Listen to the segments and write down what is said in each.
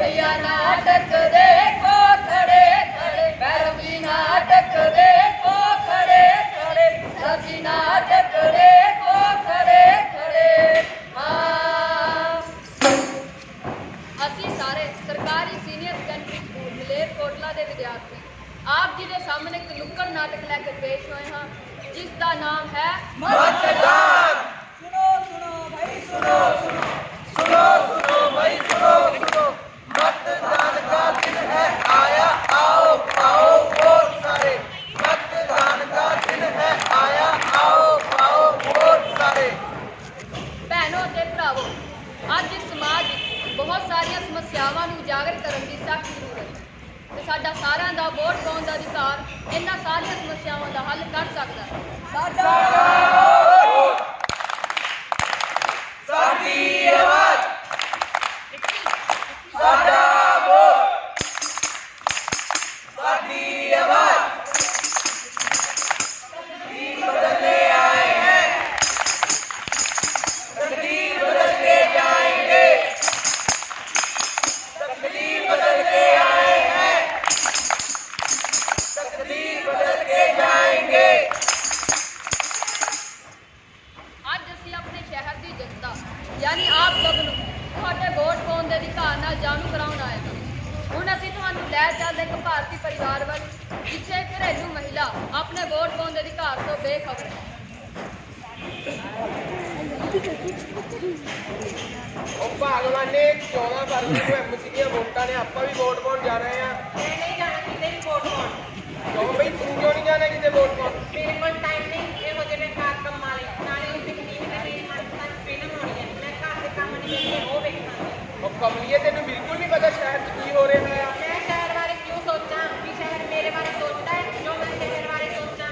ਘੋੜੀਆਂ ਨਾਟਕ ਦੇਖੋ ਖੜੇ ਖੜੇ। ਭੈਰਵੀ ਨਾਟਕ ਦੇਖੋ ਖੜੇ ਖੜੇ। ਸਬੀ ਨਾਟਕ ਦੇਖੋ ਖੜੇ ਖੜੇ। ਅਸੀਂ ਸਾਰੇ ਸਰਕਾਰੀ ਸੀਨੀਅਰ ਸੈਕੰਡਰੀ ਸਕੂਲ ਮਲੇਰਕੋਟਲਾ ਦੇ ਵਿਦਿਆਰਥੀ ਆਪ ਜੀ ਦੇ ਸਾਹਮਣੇ ਇੱਕ ਨੁੱਕੜ ਨਾਟਕ ਲੈ ਕੇ ਪੇਸ਼ ਹੋਏ ਹਾਂ ਜਿਸ ਦਾ ਨਾਮ ਹੈ ਸੁਣੋ ਸੁਣੋ ਭਾਈ ਸੁਣੋ ਸੁਣੋ। ਭੈਣੋ ਅਤੇ ਭਰਾਵੋ ਅੱਜ ਇਸ ਸਮਾਜ ਵਿੱਚ ਬਹੁਤ ਸਾਰੀਆਂ ਸਮੱਸਿਆਵਾਂ ਕਰਨ ਦੀ ਸਖਤ ਜ਼ਰੂਰਤ। ਹੈ ਤੇ ਸਾਡਾ ਸਾਰਿਆਂ ਦਾ ਵੋਟ ਪਾਉਣ ਦਾ ਅਧਿਕਾਰ ਇਹਨਾਂ ਸਾਰੀਆਂ ਸਮੱਸਿਆਵਾਂ ਦਾ ਹੱਲ ਕਰ ਸਕਦਾ ਹੈ। ਸਾਡਾ ਅੱਜ ਲੈ ਚੱਲਦੇ ਇੱਕ ਭਾਰਤੀ ਪਰਿਵਾਰ ਵੱਲ ਜਿੱਥੇ ਘਰੇਲੂ ਮਹਿਲਾ ਆਪਣੇ ਵੋਟ ਪਾਉਣ ਦੇ ਅਧਿਕਾਰ ਤੋਂ ਬੇਖਬਰ ਹੈ। ਉਹ ਭਗਵਾਨ ਨੇ 14 ਫਰਵਰੀ ਨੂੰ ਐਮਸੀ ਦੀਆਂ ਵੋਟਾਂ ਨੇ ਆਪਾਂ ਵੀ ਵੋਟ ਪਾਉਣ ਜਾ ਰਹੇ ਆ ਮੈਂ ਨਹੀਂ ਜਾਣਾ ਕਿਤੇ ਵੀ ਵੋਟ ਪਾਉਣ ਕਿਉਂ ਬਈ ਤੂੰ ਕਿਉਂ ਨਹੀਂ ਜਾਣਾ ਕਿਤੇ ਵੋਟ ਪਾਉਣ ਮੇਰੇ ਕੋਲ ਟਾਈਮ ਨਹੀਂ ਇਹੋ ਜਿਹੇ ਕਾਰ ਕੰਮਾਂ ਲਈ ਨਾਲੇ ਉਸ ਦੀ ਟੀਮ ਤੇ ਮੇਰੀ ਮਨਪਸੰਦ ਫਿਲਮ ਹੋਣੀ ਹੈ ਮੈਂ ਘਰ ਦੇ ਕੰਮ ਨਹੀਂ ਵੇਖਦੇ ਉਹ ਵੇਖਣਾ ਉਹ ਕਮਲੀਏ ਤੈਨੂੰ ਬਿਲਕੁਲ ਨਹੀਂ ਪਤਾ ਸ਼ਹਿਰ 'ਚ ਕੀ ਹੋ ਰਿਹਾ ਆ ਮੈਂ ਸ਼ਹਿਰ ਬਾਰੇ ਕਿਉਂ ਸੋਚਾਂ ਵੀ ਸ਼ਹਿਰ ਮੇਰੇ ਬਾਰੇ ਸੋਚਦਾ ਹੈ ਜੋ ਮੈਂ ਸ਼ਹਿਰ ਬਾਰੇ ਸੋਚਾਂ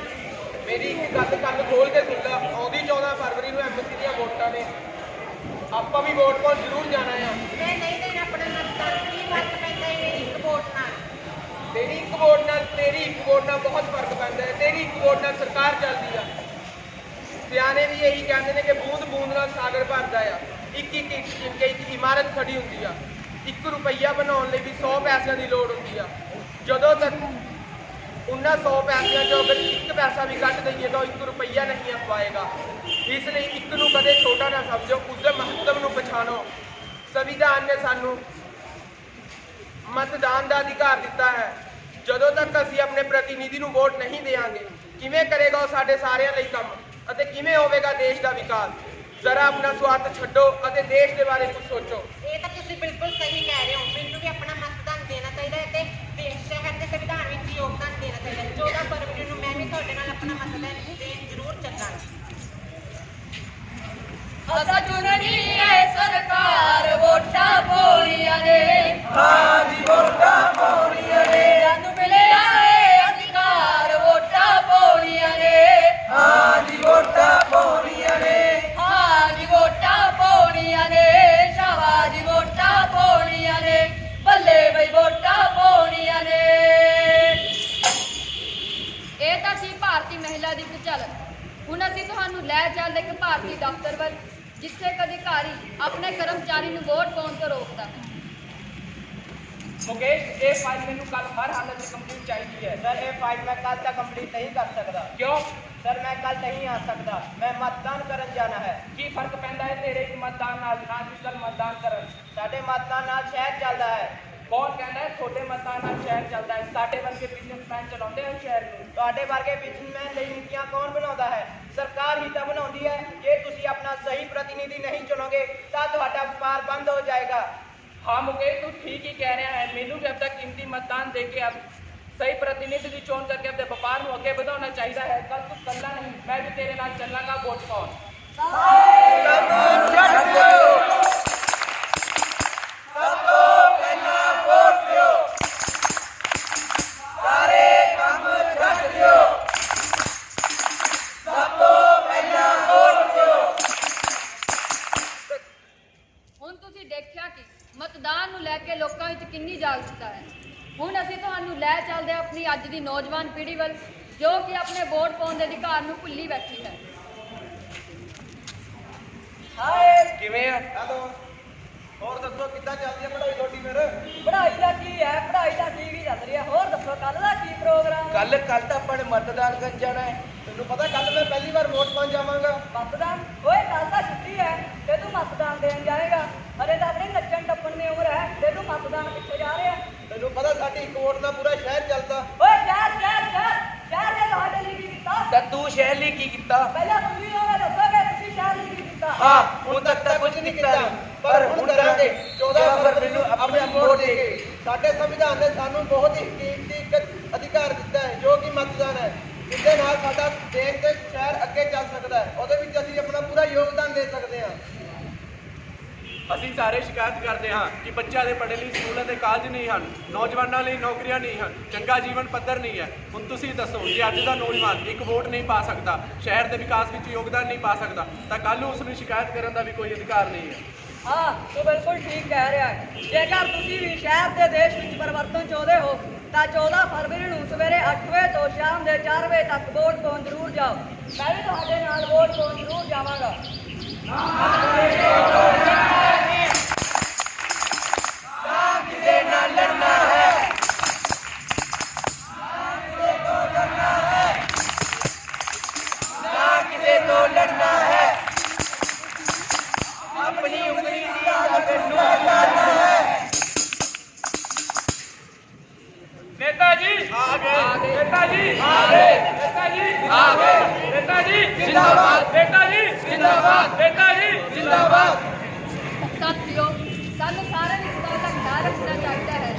ਇੱਕ ਗੱਲ ਕੰਨ ਖੋਲ ਕੇ ਸੁਣ ਲੈ ਆਉਂਦੀ 14 ਫਰਵਰੀ ਨੂੰ ਐਮਸੀ ਦੀਆਂ ਵੋਟਾਂ ਨੇ। ਆਪਾਂ ਵੀ ਵੋਟ ਪਾਉਣ ਜ਼ਰੂਰ ਜਾਣਾ ਆ। ਮੈਂ ਨਹੀਂ ਦੇਣਾ ਆਪਣਾ ਮਤਦਾਨ ਕੀ ਫ਼ਰਕ ਪੈਂਦਾ ਹੈ ਮੇਰੀ ਇੱਕ ਵੋਟ ਨਾਲ? ਤੇਰੀ ਇੱਕ ਵੋਟ ਨਾਲ ਤੇਰੀ ਇੱਕ ਵੋਟ ਨਾਲ ਬਹੁਤ ਫ਼ਰਕ ਪੈਂਦਾ ਹੈ। ਤੇਰੀ ਇੱਕ ਵੋਟ ਨਾਲ ਸਰਕਾਰ ਚੱਲਦੀ ਆ। ਸਿਆਣੇ ਵੀ ਇਹੀ ਕਹਿੰਦੇ ਨੇ ਕਿ ਬੂੰਦ ਬੂੰਦ ਨਾਲ ਸਾਗਰ ਭਰਦਾ ਆ। ਇੱਕ ਇੱਕ ਇੱਕ ਇੱਕ ਇੱਕ ਇਮਾਰਤ ਖੜੀ ਹੁੰਦੀ ਆ। 1 ਰੁਪਈਆ ਬਣਾਉਣ ਲਈ ਵੀ 100 ਪੈਸਿਆਂ ਦੀ ਲੋੜ ਹੁੰਦੀ ਆ। ਜਦੋਂ ਤੱਕ ਉਹਨਾਂ 100 ਪੈਸਿਆਂ ਚੋਂ ਅਗਰ ਇੱਕ ਪੈਸਾ ਵੀ ਕੱਢ ਦਈਏ ਤਾਂ 1 ਰੁਪਈਆ ਨਹੀਂ ਆ ਇਸ ਲਈ ਇੱਕ ਨੂੰ ਕਦੇ ਛੋਟਾ ਨਾ ਸਮਝੋ ਉਸ ਦੇ ਮਹੱਤਵ ਨੂੰ ਪਛਾਣੋ ਸੰਵਿਧਾਨ ਨੇ ਸਾਨੂੰ ਮਤਦਾਨ ਦਾ ਅਧਿਕਾਰ ਦਿੱਤਾ ਹੈ ਜਦੋਂ ਤੱਕ ਅਸੀਂ ਆਪਣੇ ਪ੍ਰਤੀਨਿਧੀ ਨੂੰ ਵੋਟ ਨਹੀਂ ਦੇਵਾਂਗੇ ਕਿਵੇਂ ਕਰੇਗਾ ਉਹ ਸਾਡੇ ਸਾਰਿਆਂ ਲਈ ਕੰਮ ਅਤੇ ਕਿਵੇਂ ਹੋਵੇਗਾ ਦੇਸ਼ ਦਾ ਵਿਕਾਸ ਜ਼ਰਾ ਆਪਣਾ ਸਵਾਰਥ ਛੱਡੋ ਅਤੇ ਦੇਸ਼ ਦੇ ਬਾਰੇ ਕੁਝ ਸੋਚੋ ਇਹ ਤਾਂ ਤੁਸੀਂ ਬਿਲਕੁਲ ਸਹੀ ਕਹਿ ਰਹੇ ਹੋ ਮੈਨੂੰ ਵੀ ਆਪਣਾ ਮਤਦਾਨ ਦੇਣਾ ਚਾਹੀਦਾ ਹੈ ਤੇ ਦੇਸ਼ ਸ਼ਹਿਰ ਦੇ ਸੰਵਿਧਾਨ ਵਿੱਚ ਯੋਗਦਾਨ 14 ਫਰਵਰੀ ਨੂੰ ਮੈਂ ਵੀ ਤੁਹਾਡੇ ਨਾਲ ਆਪਣਾ ਮਤਦਾਨ ਦੇਣ ਜ਼ਰੂਰ ਚੱਲਾਂਗੀ। ਅਸਾਂ ਚੁਣਨੀ ਏ ਸਰਕਾਰ, ਵੋਟਾਂ ਪੋਣੀਆਂ ਨੇ। ਹਾਂ ਭਾਰਤੀ ਮਹਿਲਾ ਦੀ ਇੱਕ ਹੁਣ ਅਸੀਂ ਤੁਹਾਨੂੰ ਲੈ ਜਾਂਦੇ ਇੱਕ ਭਾਰਤੀ ਦਫ਼ਤਰ ਵੱਲ, ਜਿੱਥੇ ਕਦੇ ਅਧਿਕਾਰੀ ਆਪਣੇ ਕਰਮਚਾਰੀ ਨੂੰ ਵੋਟ ਪਾਉਣ ਤੋਂ ਰੋਕਦਾ। ਓਕੇ ਇਹ ਫਾਈਲ ਮੈਨੂੰ ਕੱਲ ਹਰ ਹਾਲਤ 'ਚ ਕੰਪਲੀਟ ਚਾਹੀਦੀ ਹੈ। ਸਰ, ਇਹ ਫਾਈਲ ਮੈਂ ਕੱਲ ਤੱਕ ਕੰਪਲੀਟ ਨਹੀਂ ਕਰ ਸਕਦਾ। ਕਿਉਂ? ਸਰ, ਮੈਂ ਕੱਲ ਨਹੀਂ ਆ ਸਕਦਾ। ਮੈਂ ਮਤਦਾਨ ਕਰਨ ਜਾਣਾ ਹੈ। ਕੀ ਫ਼ਰਕ ਪੈਂਦਾ ਹੈ ਤੇਰੇ ਮਤਦਾਨ ਨਾਲ, ਨਾ ਜਿਸ ਮਤਦਾਨ ਕਰਨ? ਸਾਡੇ ਮਤਦਾਨ ਨਾਲ ਸ਼ਹਿਰ ਚੱਲਦਾ ਹੈ। ਕੌਣ ਕਹਿੰਦਾ ਹੈ ਤੁਹਾਡੇ ਮਤਦਾਨ ਨਾਲ ਸ਼ਹਿਰ ਚੱਲਦਾ ਹੈ ਸਾਡੇ ਵਰਗੇ ਬਿਜ਼ਨਸਮੈਨ ਚਲਾਉਂਦੇ ਹਨ ਸ਼ਹਿਰ ਨੂੰ ਤੁਹਾਡੇ ਵਰਗੇ ਬਿਜ਼ਨਸਮੈਨ ਲਈ ਨੀਤੀਆਂ ਕੌਣ ਬਣਾਉਂਦਾ ਹੈ ਸਰਕਾਰ ਹੀ ਤਾਂ ਬਣਾਉਂਦੀ ਹੈ ਜੇ ਤੁਸੀਂ ਆਪਣਾ ਸਹੀ ਪ੍ਰਤੀਨਿਧੀ ਨਹੀਂ ਚੁਣੋਗੇ ਤਾਂ ਤੁਹਾਡਾ ਵਪਾਰ ਬੰਦ ਹੋ ਜਾਏਗਾ हाँ मुकेश तू ठीक ही कह रहा है मेनू भी अब तक कीमती मतदान दे के अब सही प्रतिनिधि की चोन करके अपने व्यापार को आगे बढ़ाना चाहिए है कल तू कल्ला नहीं मैं भी तेरे नाल चलांगा वोट पाउन ਕਿੰਨੀ ਜਾਗਰੂਕਤਾ ਹੈ। ਹੁਣ ਅਸੀਂ ਤੁਹਾਨੂੰ ਲੈ ਚੱਲਦੇ ਹਾਂ ਆਪਣੀ ਅੱਜ ਦੀ ਨੌਜਵਾਨ ਪੀੜ੍ਹੀ ਵੱਲ ਜੋ ਕਿ ਆਪਣੇ ਵੋਟ ਪਾਉਣ ਦੇ ਅਧਿਕਾਰ ਨੂੰ ਭੁੱਲੀ ਬੈਠੀ ਹੈ। ਹੋਰ ਦੱਸੋ ਕੱਲ ਦਾ ਕੀ ਪ੍ਰੋਗਰਾਮ? ਕੱਲ ਤਾਂ ਆਪਾਂ ਨੇ ਮਤਦਾਨ ਕਰਨ ਜਾਣਾ ਹੈ। ਤੈਨੂੰ ਪਤਾ ਕੱਲ ਮੈਂ ਪਹਿਲੀ ਵਾਰ ਵੋਟ ਪਾਉਣ ਜਾਵਾਂਗਾ। ਬਾਪ ਹਾਂ ਹੁਣ ਤੱਕ ਤਾਂ ਕੁਝ ਨਹੀਂ ਕੀਤਾ। ਪਰ ਹੁਣ ਕਰਾਂਗੇ 14 ਫਰਵਰੀ ਨੂੰ ਆਪਣੀ ਵੋਟ ਦੇ ਕੇ ਸਾਡੇ ਸੰਵਿਧਾਨ ਨੇ ਸਾਨੂੰ ਬਹੁਤ ਹੀ ਕੀਮਤੀ ਅਧਿਕਾਰ ਦਿੱਤਾ ਹੈ ਜੋ ਕਿ ਮਤਦਾਨ ਹੈ। ਜਿਹਦੇ ਨਾਲ ਸਾਡਾ ਦੇਸ਼ ਤੇ ਸ਼ਹਿਰ ਅੱਗੇ ਚੱਲ ਸਕਦਾ ਹੈ। ਉਹਦੇ ਵਿੱਚ ਅਸੀਂ ਆਪਣਾ ਪੂਰਾ ਯੋਗਦਾਨ ਅਸੀਂ ਸਾਰੇ ਸ਼ਿਕਾਇਤ ਕਰਦੇ ਹਾਂ ਕਿ ਬੱਚਿਆਂ ਦੇ ਪੜ੍ਹੇ ਲਈ ਸਕੂਲ ਅਤੇ ਕਾਲਜ ਨਹੀਂ ਹਨ ਨੌਜਵਾਨਾਂ ਲਈ ਨੌਕਰੀਆਂ ਨਹੀਂ ਹਨ ਚੰਗਾ ਜੀਵਨ ਪੱਧਰ ਨਹੀਂ ਹੈ। ਹੁਣ ਤੁਸੀਂ ਦੱਸੋ ਜੇ ਅੱਜ ਦਾ ਨੌਜਵਾਨ ਇੱਕ ਵੋਟ ਨਹੀਂ ਪਾ ਸਕਦਾ ਸ਼ਹਿਰ ਦੇ ਵਿਕਾਸ ਵਿੱਚ ਯੋਗਦਾਨ ਨਹੀਂ ਪਾ ਸਕਦਾ ਤਾਂ ਕੱਲ੍ਹ ਨੂੰ ਉਸ ਨੂੰ ਸ਼ਿਕਾਇਤ ਕਰਨ ਦਾ ਵੀ ਕੋਈ ਅਧਿਕਾਰ ਨਹੀਂ ਹੈ। ਹਾਂ ਤੂੰ ਬਿਲਕੁਲ ਠੀਕ ਕਹਿ ਰਿਹਾ ਹੈ। ਜੇਕਰ ਤੁਸੀਂ ਵੀ ਸ਼ਹਿਰ ਦੇ ਦੇਸ਼ ਵਿੱਚ ਪਰਿਵਰਤਨ ਚਾਹੁੰਦੇ ਹੋ ਤਾਂ 14 ਫਰਵਰੀ ਨੂੰ ਸਵੇਰੇ 8 ਵਜੇ ਤੋਂ ਸ਼ਾਮ ਦੇ 4 ਵਜੇ ਤੱਕ ਵੋਟ ਪਾਉਣ ਜ਼ਰੂਰ ਜਾਓ। ਮੈਂ ਵੀ ਤੁਹਾਡੇ ਨਾਲ ਵੋਟ ਪਾਉਣ ਜ਼ਰੂਰ ਜਾਵਾਂਗਾ। ਆਪਣੀ ਉਂਗਲੀ ਦੀ ਲਗਨ ਨੂੰ ਲਾਣਾ ਹੈ। ਨੇਤਾ ਜੀ ਆ ਗਏ ਨੇਤਾ ਜੀ ਆ ਗਏ ਨੇਤਾ ਜੀ ਆ ਗਏ ਨੇਤਾ ਜੀ ਜਿੰਦਾਬਾਦ। ਨੇਤਾ ਜੀ ਜਿੰਦਾਬਾਦ। ਨੇਤਾ ਜੀ ਜਿੰਦਾਬਾਦ ਸਾਥੀਓ ਸਾਨੂੰ ਸਾਰਿਆਂ ਨੂੰ ਇਸ ਗੱਲ ਦਾ ਖਿਆਲ ਰੱਖਣਾ ਚਾਹੀਦਾ ਹੈ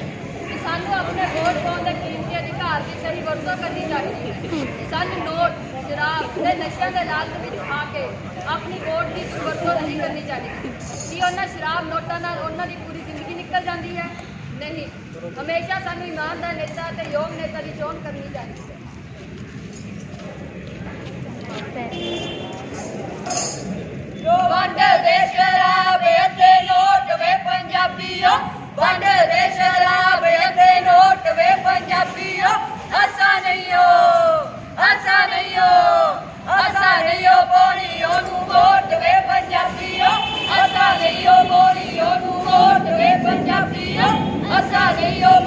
ਕਿ ਸਾਨੂੰ ਆਪਣੇ ਵੋਟ ਪਾਉਣ ਦੇ ਕੀਮਤੀ ਅਧਿਕਾਰ ਦੀ ਸਹੀ ਵਰਤੋਂ ਕਰਨੀ ਚਾਹੀਦੀ ਹੈ। ਸਾਨੂੰ ਨੋਟ ਸ਼ਰਾਬ ਤੇ ਨਸ਼ਿਆਂ ਦੇ ਲਾਲਚ ਆ ਕੇ ਆਪਣੀ ਵੋਟ ਦੀ ਦੁਰਵਰਤੋਂ ਨਹੀਂ ਕਰਨੀ ਚਾਹੀਦੀ। ਕੀ ਉਹਨਾਂ ਸ਼ਰਾਬ ਨੋਟਾਂ ਨਾਲ ਉਹਨਾਂ ਦੀ ਪੂਰੀ ਜ਼ਿੰਦਗੀ ਨਿਕਲ ਜਾਂਦੀ ਹੈ? ਨਹੀਂ। ਹਮੇਸ਼ਾ ਸਾਨੂੰ ਇਮਾਨਦਾਰ ਨੇਤਾ ਤੇ ਯੋਗ ਨੇਤਾ ਦੀ ਚੋਣ ਕਰਨੀ ਚਾਹੀਦੀ ਹੈ। ਵੰਡ ਵੇ ਪੰਜਾਬੀਓ